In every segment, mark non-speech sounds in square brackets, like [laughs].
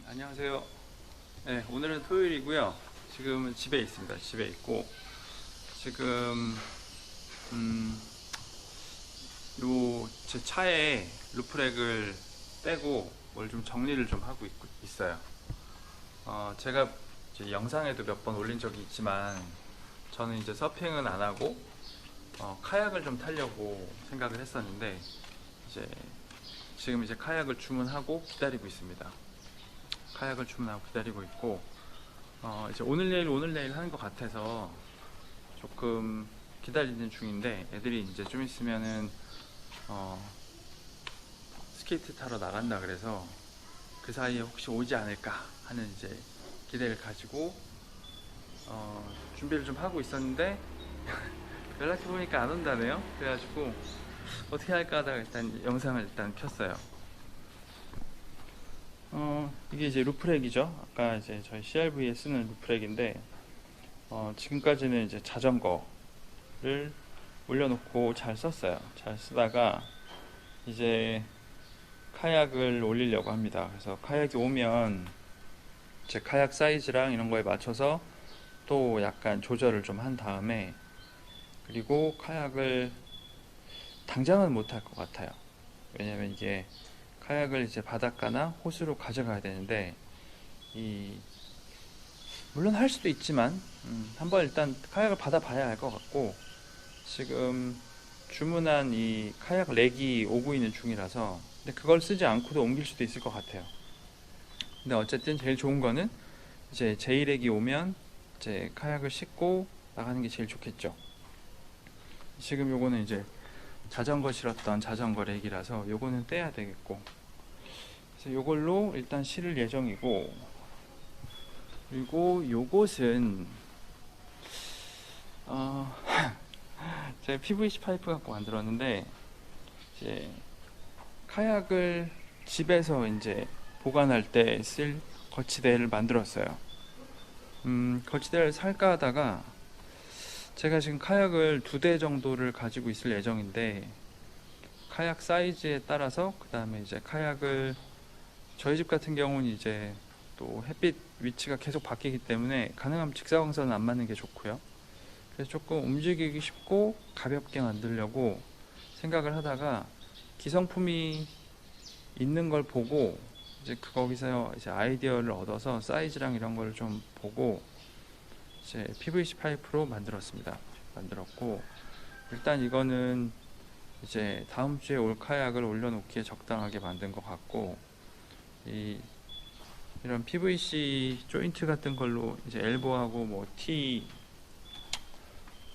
음, 안녕하세요. 네, 오늘은 토요일이고요. 지금은 집에 있습니다. 집에 있고 지금 음, 요제 차에 루프렉을 빼고 뭘 좀 정리를 좀 하고 있, 있어요. 어, 제가 영상에도 몇 번 올린 적이 있지만 저는 이제 서핑은 안 하고 어, 카약을 좀 타려고 생각을 했었는데 이제 지금 이제 카약을 주문하고 기다리고 있습니다. 카약을 주문하고 기다리고 있고 어, 이제 오늘 내일 오늘 내일 하는 것 같아서 조금 기다리는 중인데 애들이 이제 좀 있으면은 어, 스케이트 타러 나간다 그래서 그 사이에 혹시 오지 않을까 하는 이제 기대를 가지고 어, 준비를 좀 하고 있었는데 [laughs] 연락해 보니까 안 온다네요. 그래가지고 어떻게 할까 하다가 일단 영상을 일단 켰어요. 어, 이게 이제 루프렉이죠. 아까 이제 저희 CRV에 쓰는 루프렉인데, 어, 지금까지는 이제 자전거를 올려놓고 잘 썼어요. 잘 쓰다가, 이제 카약을 올리려고 합니다. 그래서 카약이 오면, 제 카약 사이즈랑 이런 거에 맞춰서 또 약간 조절을 좀 한 다음에, 그리고 카약을 당장은 못할 것 같아요. 왜냐면 이게 카약을 이제 바닷가나 호수로 가져가야 되는데 이 물론 할 수도 있지만 음, 한번 일단 카약을 받아봐야 할 것 같고 지금 주문한 이 카약 렉이 오고 있는 중이라서 근데 그걸 쓰지 않고도 옮길 수도 있을 것 같아요. 근데 어쨌든 제일 좋은 거는 이제 제이렉이 오면 이제 카약을 싣고 나가는 게 제일 좋겠죠. 지금 요거는 이제 자전거 실었던 자전거 렉이라서 요거는 떼야 되겠고 그래서 요걸로 일단 실을 예정이고 그리고 요것은 어 [laughs] 제가 PVC 파이프 갖고 만들었는데 이제 카약을 집에서 이제 보관할 때 쓸 거치대를 만들었어요. 음, 거치대를 살까 하다가 제가 지금 카약을 두 대 정도를 가지고 있을 예정인데 카약 사이즈에 따라서 그 다음에 이제 카약을 저희 집 같은 경우는 이제 또 햇빛 위치가 계속 바뀌기 때문에 가능하면 직사광선은 안 맞는 게 좋고요. 그래서 조금 움직이기 쉽고 가볍게 만들려고 생각을 하다가 기성품이 있는 걸 보고 이제 그 거기서 이제 아이디어를 얻어서 사이즈랑 이런 걸 좀 보고 이제 PVC 파이프로 만들었습니다. 만들었고 일단 이거는 이제 다음 주에 올 카약을 올려놓기에 적당하게 만든 것 같고 이 이런 PVC 조인트 같은 걸로 이제 엘보하고 뭐 T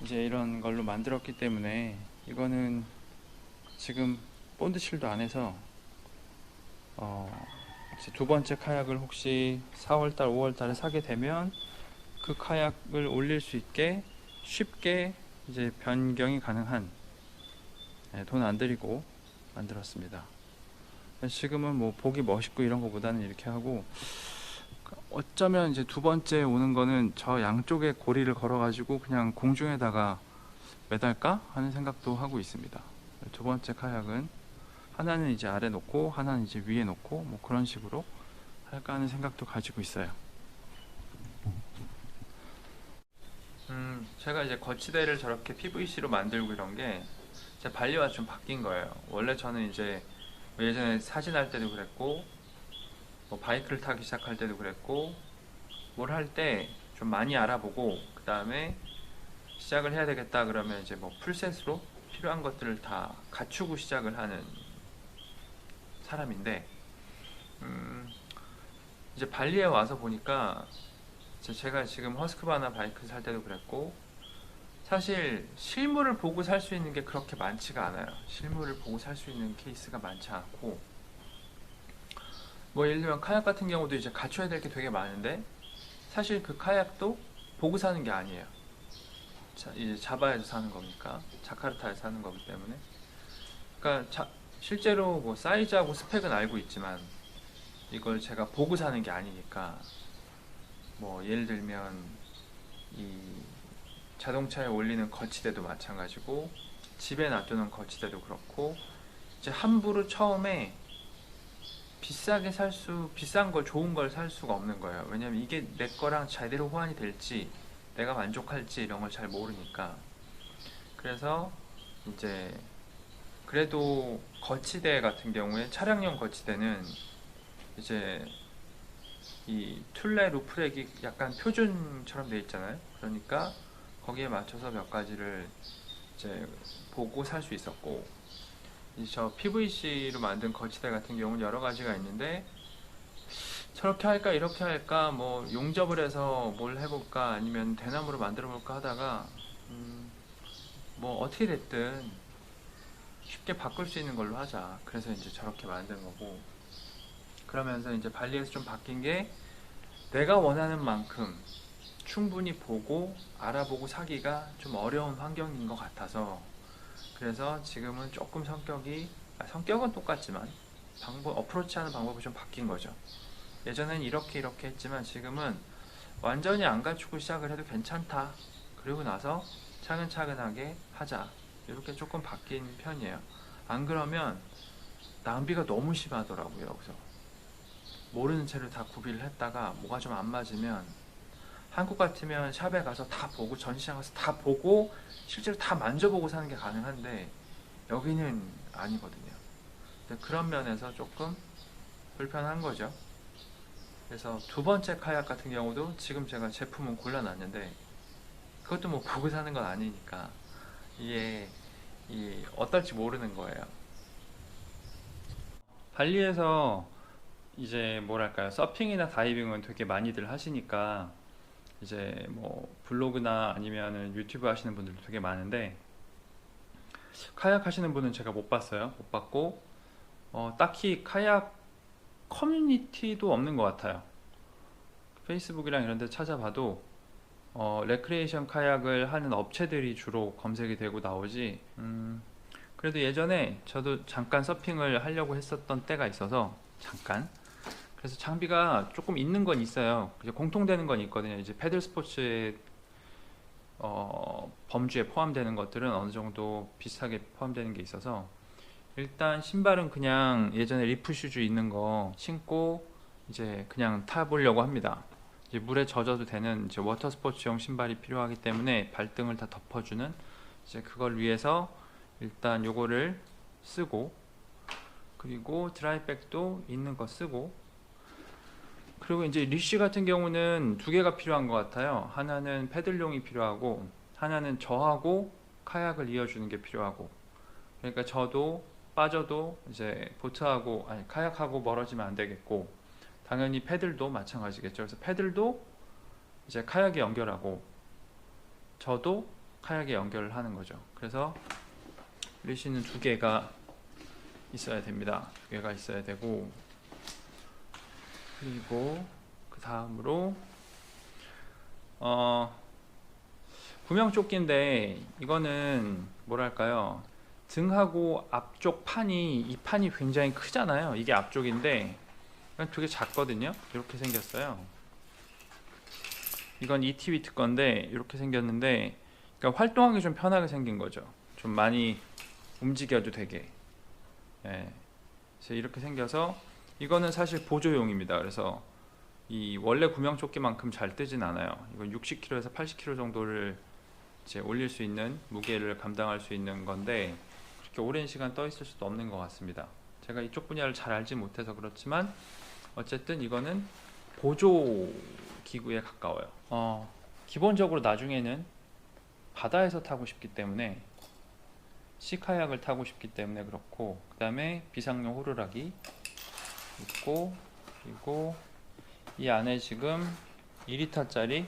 이제 이런 걸로 만들었기 때문에 이거는 지금 본드 칠도 안 해서 어 두 번째 카약을 혹시 4월달, 5월달에 사게 되면 그 카약을 올릴 수 있게 쉽게 이제 변경이 가능한 네, 돈안 들이고 만들었습니다. 지금은 뭐 보기 멋있고 이런 거보다는 이렇게 하고 어쩌면 이제 두 번째 오는 거는 저 양쪽에 고리를 걸어가지고 그냥 공중에다가 매달까 하는 생각도 하고 있습니다. 두 번째 카약은 하나는 이제 아래 놓고 하나는 이제 위에 놓고 뭐 그런 식으로 할까 하는 생각도 가지고 있어요. 음, 제가 이제 거치대를 저렇게 PVC로 만들고 이런 게 제 발리와 좀 바뀐 거예요. 원래 저는 이제 예전에 사진할 때도 그랬고, 뭐 바이크를 타기 시작할 때도 그랬고, 뭘 할 때 좀 많이 알아보고, 그 다음에 시작을 해야 되겠다 그러면 이제 뭐 풀셋으로 필요한 것들을 다 갖추고 시작을 하는 사람인데, 음, 이제 발리에 와서 보니까 제- 제가 지금 허스크바나 바이크 살 때도 그랬고 사실 실물을 보고 살 수 있는 게 그렇게 많지가 않아요. 실물을 보고 살 수 있는 케이스가 많지 않고 뭐 예를 들면 카약 같은 경우도 이제 갖춰야 될 게 되게 많은데 사실 그 카약도 보고 사는 게 아니에요. 자, 이제 자바에서 사는 거니까 자카르타에서 사는 거기 때문에 그러니까 자- 실제로 뭐 사이즈하고 스펙은 알고 있지만 이걸 제가 보고 사는 게 아니니까 뭐 예를 들면 이 자동차에 올리는 거치대도 마찬가지고 집에 놔두는 거치대도 그렇고 이제 함부로 처음에 비싸게 살 수, 비싼 걸, 좋은 걸 살 수가 없는 거예요. 왜냐면 이게 내 거랑 제대로 호환이 될지, 내가 만족할지 이런 걸 잘 모르니까. 그래서 이제 그래도 거치대 같은 경우에 차량용 거치대는 이제 이 툴레 루프렉이 약간 표준처럼 돼 있잖아요. 그러니까 거기에 맞춰서 몇 가지를 이제 보고 살 수 있었고 이저 PVC로 만든 거치대 같은 경우는 여러 가지가 있는데 저렇게 할까 이렇게 할까 뭐 용접을 해서 뭘 해볼까 아니면 대나무로 만들어 볼까 하다가 음, 뭐 어떻게 됐든 쉽게 바꿀 수 있는 걸로 하자 그래서 이제 저렇게 만든 거고 그러면서 이제 발리에서 좀 바뀐 게 내가 원하는 만큼 충분히 보고 알아보고 사기가 좀 어려운 환경인 것 같아서 그래서 지금은 조금 성격이 아, 성격은 똑같지만 방법 어프로치하는 방법이 좀 바뀐 거죠. 예전엔 이렇게 이렇게 했지만 지금은 완전히 안 갖추고 시작을 해도 괜찮다. 그리고 나서 차근차근하게 하자. 이렇게 조금 바뀐 편이에요. 안 그러면 낭비가 너무 심하더라고요. 여기서 모르는 채로 다 구비를 했다가 뭐가 좀 안 맞으면 한국 같으면 샵에 가서 다 보고 전시장 가서 다 보고 실제로 다 만져보고 사는 게 가능한데 여기는 아니거든요. 그런 면에서 조금 불편한 거죠. 그래서 두 번째 카약 같은 경우도 지금 제가 제품은 골라놨는데 그것도 뭐 보고 사는 건 아니니까 이게 이 어떨지 모르는 거예요. 발리에서 이제 뭐랄까요? 서핑이나 다이빙은 되게 많이들 하시니까 이제 뭐 블로그나 아니면은 유튜브 하시는 분들도 되게 많은데 카약 하시는 분은 제가 못 봤어요. 못 봤고 어, 딱히 카약 커뮤니티도 없는 것 같아요. 페이스북이랑 이런 데 찾아봐도 어, 레크리에이션 카약을 하는 업체들이 주로 검색이 되고 나오지 음, 그래도 예전에 저도 잠깐 서핑을 하려고 했었던 때가 있어서 잠깐 그래서 장비가 조금 있는 건 있어요. 이제 공통되는 건 있거든요. 이제 패들 스포츠의 어, 범주에 포함되는 것들은 어느 정도 비슷하게 포함되는 게 있어서 일단 신발은 그냥 예전에 리프 슈즈 있는 거 신고 이제 그냥 타보려고 합니다. 이제 물에 젖어도 되는 이제 워터 스포츠용 신발이 필요하기 때문에 발등을 다 덮어주는 이제 그걸 위해서 일단 요거를 쓰고 그리고 드라이백도 있는 거 쓰고 그리고 이제 리쉬 같은 경우는 두 개가 필요한 것 같아요. 하나는 패들용이 필요하고 하나는 저하고 카약을 이어주는 게 필요하고 그러니까 저도 빠져도 이제 보트하고 아니 카약하고 멀어지면 안 되겠고 당연히 패들도 마찬가지겠죠. 그래서 패들도 이제 카약에 연결하고 저도 카약에 연결을 하는 거죠. 그래서 리쉬는 두 개가 있어야 됩니다. 두 개가 있어야 되고 그리고 그 다음으로 어 구명조끼인데 이거는 뭐랄까요? 등하고 앞쪽 판이 이 판이 굉장히 크잖아요. 이게 앞쪽인데 되게 작거든요. 이렇게 생겼어요. 이건 ETV 건데 이렇게 생겼는데 그러니까 활동하기 좀 편하게 생긴 거죠. 좀 많이 움직여도 되게. 예. 이렇게 생겨서 이거는 사실 보조용입니다. 그래서 이 원래 구명조끼만큼 잘 뜨진 않아요. 이건 60kg에서 80kg 정도를 이제 올릴 수 있는 무게를 감당할 수 있는 건데 그렇게 오랜 시간 떠 있을 수도 없는 것 같습니다. 제가 이쪽 분야를 잘 알지 못해서 그렇지만 어쨌든 이거는 보조 기구에 가까워요. 어, 기본적으로 나중에는 바다에서 타고 싶기 때문에 시카약을 타고 싶기 때문에 그렇고 그 다음에 비상용 호루라기 있고 그리고 이 안에 지금 2리터짜리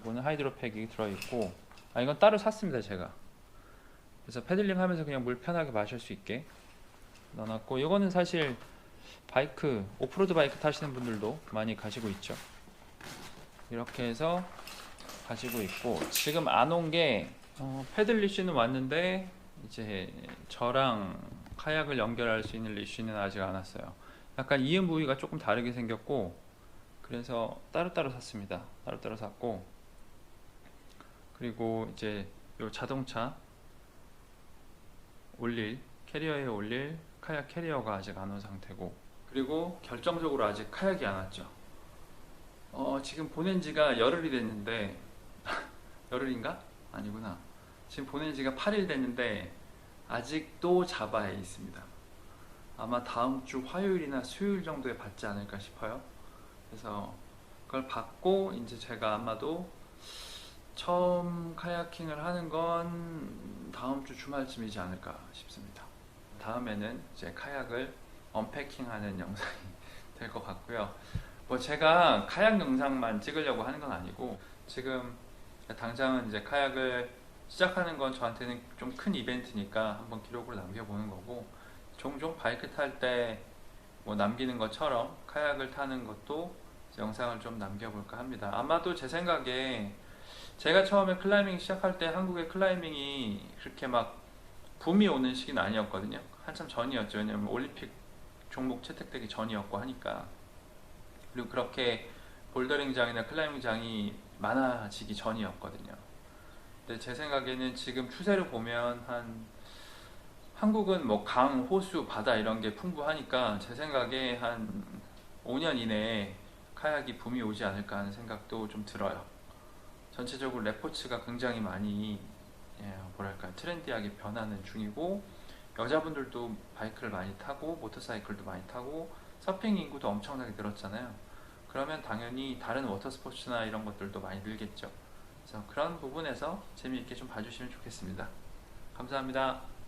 이거는 하이드로팩이 들어있고 아 이건 따로 샀습니다 제가. 그래서 패들링 하면서 그냥 물 편하게 마실 수 있게 넣어놨고 이거는 사실 바이크 오프로드 바이크 타시는 분들도 많이 가지고 있죠. 이렇게 해서 가지고 있고 지금 안 온게 어, 패들 리쉬는 왔는데 이제 저랑 카약을 연결할 수 있는 리쉬는 아직 안 왔어요 약간 이음 부위가 조금 다르게 생겼고 그래서 따로따로 샀습니다. 따로따로 샀고 그리고 이제 요 자동차 올릴 캐리어에 올릴 카약 캐리어가 아직 안 온 상태고 그리고 결정적으로 아직 카약이 안 왔죠. 어, 지금 보낸 지가 열흘이 됐는데 [laughs] 열흘인가? 아니구나. 지금 보낸 지가 8일 됐는데 아직도 자바에 있습니다. 아마 다음 주 화요일이나 수요일 정도에 받지 않을까 싶어요. 그래서 그걸 받고 이제 제가 아마도 처음 카야킹을 하는 건 다음 주 주말쯤이지 않을까 싶습니다. 다음에는 이제 카약을 언패킹하는 영상이 [laughs] 될 것 같고요. 뭐 제가 카약 영상만 찍으려고 하는 건 아니고 지금 당장은 이제 카약을 시작하는 건 저한테는 좀 큰 이벤트니까 한번 기록으로 남겨보는 거고 종종 바이크 탈 때 뭐 남기는 것처럼 카약을 타는 것도 영상을 좀 남겨볼까 합니다. 아마도 제 생각에 제가 처음에 클라이밍 시작할 때 한국의 클라이밍이 그렇게 막 붐이 오는 시기는 아니었거든요. 한참 전이었죠. 왜냐면 올림픽 종목 채택되기 전이었고 하니까. 그리고 그렇게 볼더링장이나 클라이밍장이 많아지기 전이었거든요. 근데 제 생각에는 지금 추세를 보면 한 한국은 뭐 강, 호수, 바다 이런 게 풍부하니까 제 생각에 한 5년 이내에 카약이 붐이 오지 않을까 하는 생각도 좀 들어요. 전체적으로 레포츠가 굉장히 많이 예, 뭐랄까 트렌디하게 변하는 중이고 여자분들도 바이크를 많이 타고 모터사이클도 많이 타고 서핑 인구도 엄청나게 늘었잖아요. 그러면 당연히 다른 워터 스포츠나 이런 것들도 많이 늘겠죠. 그래서 그런 부분에서 재미있게 좀 봐주시면 좋겠습니다. 감사합니다.